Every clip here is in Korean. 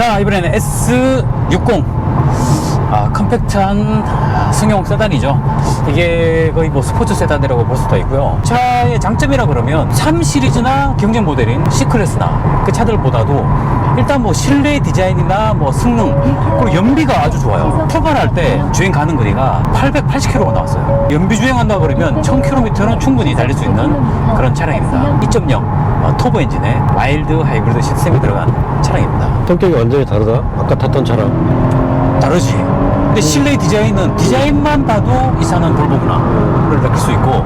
자 이번에는 S60 아 컴팩트한 승용 세단이죠. 이게 거의 뭐 스포츠 세단이라고 볼 수도 있고요. 차의 장점이라 그러면 3 시리즈나 경쟁 모델인 C클래스나 그 차들보다도 일단 뭐 실내 디자인이나 뭐 성능 그리고 연비가 아주 좋아요. 출발할 때 주행 가는 거리가 880km가 나왔어요. 연비 주행한다 그러면 1000km는 충분히 달릴 수 있는 그런 차량입니다. 2.0 어, 터보 엔진에 마일드 하이브리드 시스템이 들어간 차량입니다 성격이 완전히 다르다. 아까 탔던 차랑. 다르지. 근데 실내 디자인은 디자인만 봐도 이 차는 볼보구나를 느낄 수 있고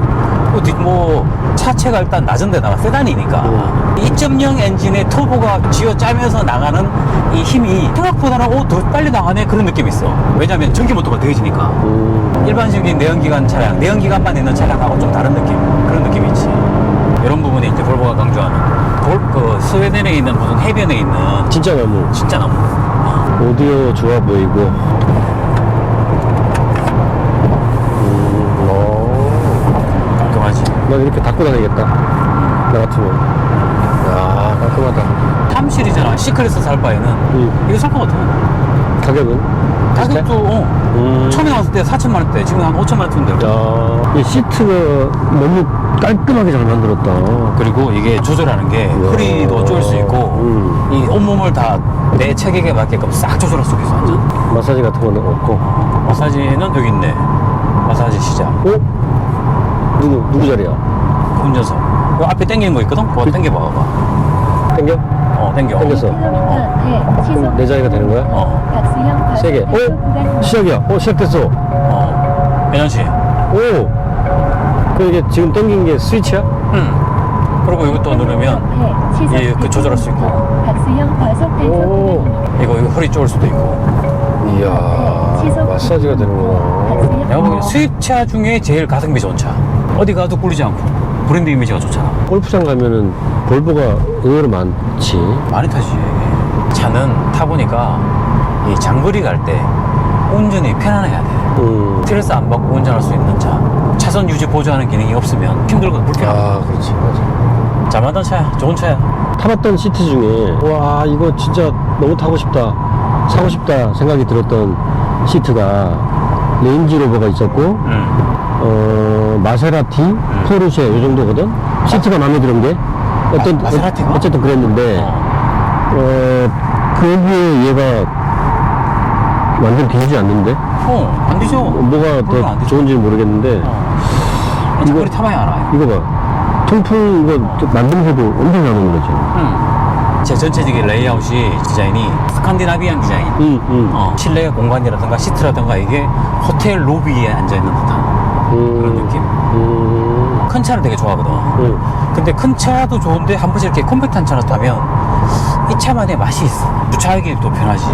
뭐 차체가 일단 낮은 데다가 세단이니까 음. 2.0 엔진의 터보가 쥐어 짜면서 나가는 이 힘이 생각보다는 오, 더 빨리 나가네 그런 느낌이 있어. 왜냐면 전기 모터가 더해지니까. 음. 일반적인 내연기관 차량, 내연기관만 있는 차량하고 좀 다른 느낌 그런 느낌이 있지. 이런 부분이 이제 볼보가 강조하는 볼, 그 스웨덴에 있는 무슨 해변에 있는 진짜 나무. 진짜 나무. 어. 오디오 좋아 보이고. 음, 어. 깔끔하지. 난 이렇게 닫고 다니겠다. 나 같으면. 야, 깔끔하다. 3 시리즈나 C클래스 살 바에는 음. 이거 살 것 같아. 가격은? 가격도 어, 음. 처음에 나왔을 때 4천만 원대, 지금 한 5천만 원대인데. 야, 이 시트가 너무 깔끔하게 잘 만들었다. 그리고 이게 조절하는 게 허리도 조일 수 있고 음. 이 온몸을 다 내 체격에 맞게끔 싹 조절할 수 있어 완전. 마사지 같은 거는 없고. 마사지는 여기 있네. 마사지 시작. 어? 누구, 누구 자리야? 운전석. 요 앞에 당기는 거 있거든? 그거 당겨 봐 봐봐. 땡겨? 어, 당겨. 당겼어. 그럼 내 자리가 되는 거야? 어, 세게. 어? 시작이야. 어, 시작됐어. 어. 배현 씨. 오! 그 이게 지금 당긴 게 스위치야? 음. 그리고 이것도 누르면 예, 그 조절할 수 있고. 오. 이거, 이거 허리 쪼을 수도 있고. 이야, 마사지가 되는구나. 내가 보기엔 수입차 중에 제일 가성비 좋은 차. 어디 가도 꿀리지 않고 브랜드 이미지가 좋잖아. 골프장 가면은 볼보가 의외로 많지. 많이 타지. 차는 타보니까 이 장거리 갈 때 운전이 편안해야 돼. 음. 스트레스 안 받고 운전할 수 있는 차. 차선 유지 보조하는 기능이 없으면 힘들고 불편하고. 아, 그렇지. 맞아. 잘 만든 차야. 좋은 차야. 타봤던 시트 중에 와 이거 진짜 너무 타고 싶다 사고 싶다 생각이 들었던 시트가 레인지로버가 있었고 음. 어 마세라티 포르쉐 이 정도거든 시트가 마음에 드는 게 어떤 마- 마세라티가? 어, 어쨌든 그랬는데 어. 어 거기에 얘가 완전 뒤지지 않는데 어, 안 되죠. 뭐가 물론 안더 되죠. 좋은지는 모르겠는데 어. 장거리 타봐야 알아요. 이거 봐 통풍 이거 만들면서도 엄청 잘 만들었지 음. 제 전체적인 레이아웃이 디자인이 스칸디나비안 디자인. 응, 응. 어, 실내 공간이라든가 시트라든가 이게 호텔 로비에 앉아 있는 듯한 음, 그런 느낌? 음, 큰 차를 되게 좋아하거든. 응. 근데 큰 차도 좋은데 한 번씩 이렇게 컴팩트한 차를 타면 이 차만의 맛이 있어. 주차하기도 편하지.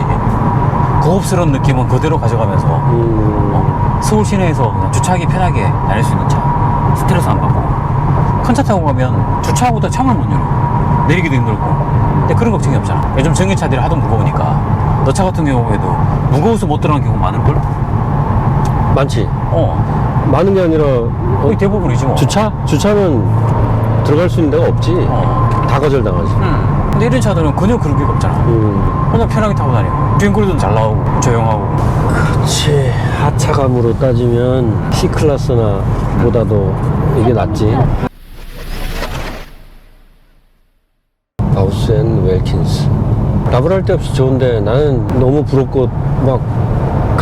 고급스러운 느낌은 그대로 가져가면서 음. 어, 서울 시내에서 그냥 주차하기 편하게 다닐 수 있는 차. 스트레스 안 받고. 큰 차 타고 가면 주차하고도 창을 못 열어. 내리기도 힘들고. 근데 그런 걱정이 없잖아. 요즘 전기차들이 하도 무거우니까. 너 차 같은 경우에도 무거워서 못 들어가는 경우 많을걸? 많지. 어. 많은 게 아니라 어, 거의 대부분이지 뭐. 주차? 주차는 들어갈 수 있는 데가 없지. 어. 다 거절당하지. 음. 근데 이런 차들은 그냥 그런 게 없잖아. 음. 그냥 편하게 타고 다니고. 주행거리도 잘 나오고, 조용하고. 그렇지. 하차감으로 따지면 C클래스나 보다도 이게 낫지. 바우스 앤 웰킨스. 나불할 데 없이 좋은데 나는 너무 부럽고 막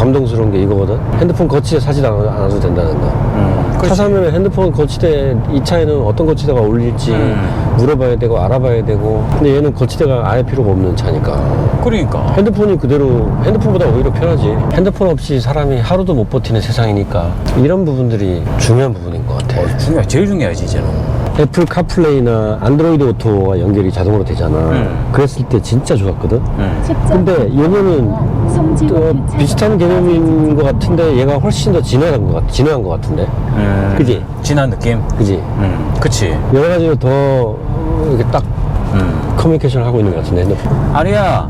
감동스러운 게 이거거든. 핸드폰 거치대 사지 않- 않아도 된다는 거. 음. 차 사면 핸드폰 거치대 이 차에는 어떤 거치대가 어울릴지 음. 물어봐야 되고 알아봐야 되고 근데 얘는 거치대가 아예 필요가 없는 차니까 그러니까. 핸드폰이 그대로 핸드폰보다 오히려 편하지 핸드폰 없이 사람이 하루도 못 버티는 세상이니까 이런 부분들이 중요한 부분인 것 같아 어, 중요해. 제일 중요하지, 이제는. 애플 카플레이나 안드로이드 오토가 연결이 자동으로 되잖아 음. 그랬을 때 진짜 좋았거든 음. 근데 요거는 또 비슷한 개념인 것 같은데 얘가 훨씬 더 진화한 것, 같, 진화한 것 같은데 음. 그지? 진한 느낌? 그지? 음. 그치. 여러 가지로 더 이렇게 딱 음. 커뮤니케이션을 하고 있는 것 같은데 핸드폰. 아리야,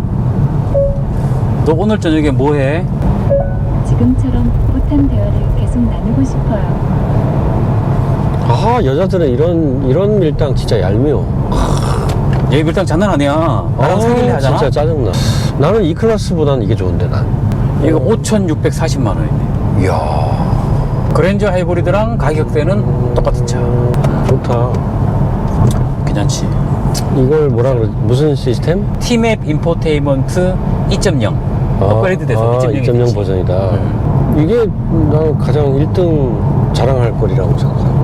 너 오늘 저녁에 뭐 해? 지금처럼 풋풋한 대화를 계속 나누고 싶어요. 아 여자들은 이런 이런 밀당 진짜 얄미워. 얘 밀당 장난 아니야. 나랑 아, 사귈래 하잖아. 진짜 짜증나. 나는 이 클래스보다는 이게 좋은데 난. 이거 5,640만 원이네. 이야 그랜저 하이브리드랑 가격대는 똑같은 차. 좋다. 괜찮지. 이걸 뭐라 그러지? 무슨 시스템? 티맵 인포테인먼트 2.0. 업그레이드 돼서 아, 2.0이 2.0 됐지. 버전이다. 음. 이게 나는 가장 1등 자랑할 거리라고 생각합니다.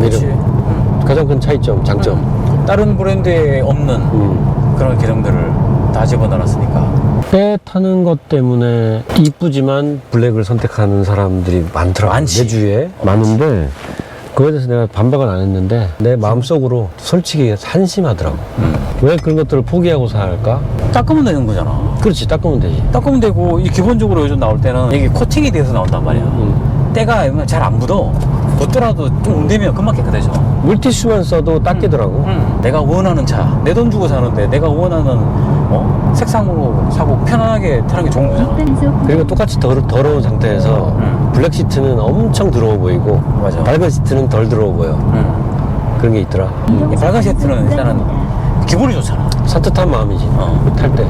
그렇지. 이름. 음. 가장 큰 차이점, 장점. 음. 다른 브랜드에 없는 음. 그런 기능들을 다 집어넣었으니까. 때 타는 것 때문에 이쁘지만 블랙을 선택하는 사람들이 많더라고. 많지. 내 주위에 많은데 그거에 대해서 내가 반박은 안 했는데 내 마음속으로 솔직히 한심하더라고. 음. 왜 그런 것들을 포기하고 살까? 닦으면 되는 거잖아. 그렇지, 닦으면 되지. 닦으면 되고 이 기본적으로 요즘 나올 때는 이게 코팅이 돼서 나온단 말이야. 음. 때가 잘 안 묻어. 묻더라도 좀 운대면 금방 깨끗해져. 물티슈만 써도 닦이더라고. 음. 내가 원하는 차, 내 돈 주고 사는데 내가 원하는 어? 색상으로 사고 편안하게 타는 게 좋은 거잖아. 그리고 똑같이 더, 더러운 상태에서 음. 블랙 시트는 엄청 더러워 보이고 맞아. 밝은 시트는 덜 더러워 보여. 음. 그런 게 있더라. 이 빨간 시트는 일단은 기분이 좋잖아. 산뜻한 마음이지. 어. 탈 때.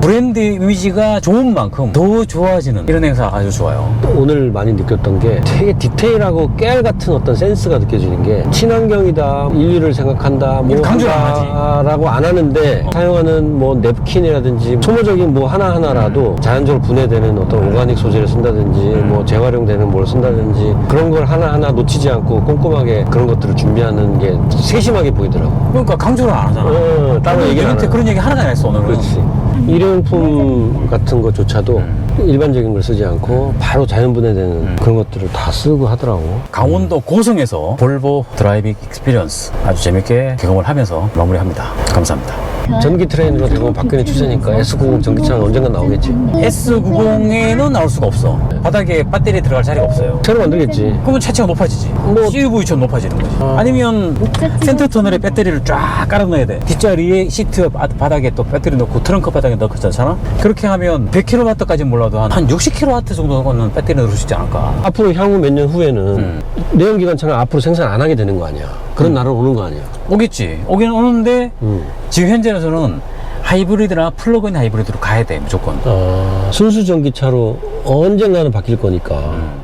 브랜드 이미지가 좋은 만큼 더 좋아지는 이런 행사 아주 좋아요. 오늘 많이 느꼈던 게 되게 디테일하고 깨알 같은 어떤 센스가 느껴지는 게 친환경이다, 인류를 생각한다, 뭐 강조를 안 하지. 라고 안 하는데 어. 사용하는 뭐 냅킨이라든지 소모적인 뭐 하나하나라도 자연적으로 분해되는 어떤 오가닉 소재를 쓴다든지 음. 뭐 재활용되는 뭘 쓴다든지 그런 걸 하나하나 놓치지 않고 꼼꼼하게 그런 것들을 준비하는 게 세심하게 보이더라고. 그러니까 강조를 안 하잖아. 어, 따로 얘기를 하네. 그런 얘기 하나도 안 했어 오늘은. 그렇지. 일회용품 같은 것조차도 음. 일반적인 걸 쓰지 않고 바로 자연 분해되는 그런 것들을 다 쓰고 하더라고. 강원도 고성에서 볼보 드라이빙 익스피리언스 아주 재밌게 경험을 하면서 마무리합니다. 감사합니다. 전기 트레인으로 되고 바뀌는 추세니까 S90 전기차는 언젠가 나오겠지. S90에는 나올 수가 없어. 바닥에 배터리 들어갈 자리가 없어요. 새로 만들겠지. 그러면 차체가 높아지지. 뭐- CUV처럼 높아지는 거지. 어. 아니면 센터 터널에 배터리를 쫙 깔아 넣어야 돼. 뒷자리에 시트 바- 바닥에 또 배터리 넣고 트렁크 바닥에 넣고 있잖아. 그렇게 하면 100kW까지 몰라도 한, 한 60kW 정도는 배터리 넣을 수 있지 않을까. 앞으로 향후 몇 년 후에는 음. 내연기관차는 앞으로 생산 안 하게 되는 거 아니야. 그런 날은 오는 거 아니야. 오겠지. 오긴 오는데 음. 지금 현재로서는 하이브리드나 플러그인 하이브리드로 가야 돼 무조건. 아, 순수 전기차로 언젠가는 바뀔 거니까. 음.